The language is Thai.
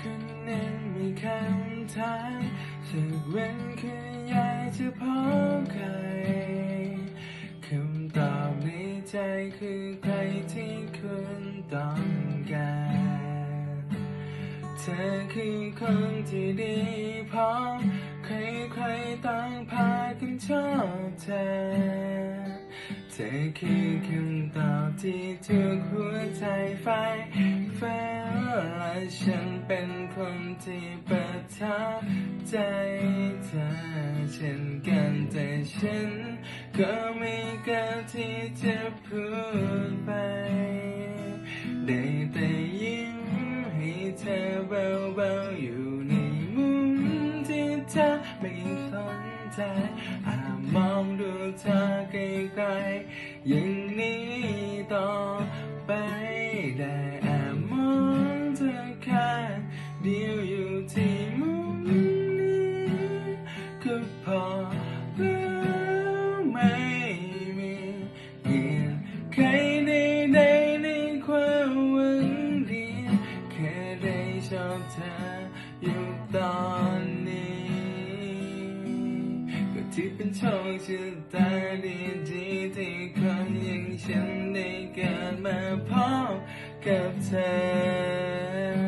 คำถามสักวันคืออยากจะพบใครคำตอบในใจคือใครที่คุณต้องการเธอคือคนที่ดีพอใครๆต่างพากันชอบเธอ เธอคือคำตอบที่ทุกหัวใจใฝ่ ฉันเป็นคนที่ประทับใจเธอเช่นกันแต่ฉันก็ไม่กล้าที่จะพูดไป ได้แต่ยิ้มให้เธอเบาๆอยู่ในมุมที่เธอไม่สนใจอาจมองดูเธอไกลๆอย่างนี้ต่อไปได้ ค่เดียวอยู่ที่มุมนี้ก็พอแล้วไม่มีเหตุใครใดๆในความหวังดีแค่ได้ชอบเธออยู่ตอนนี้ก็ที่เป็นโชคชะตาดีดีๆที่คนอย่างฉันได้เกิดมาพบกับเธอ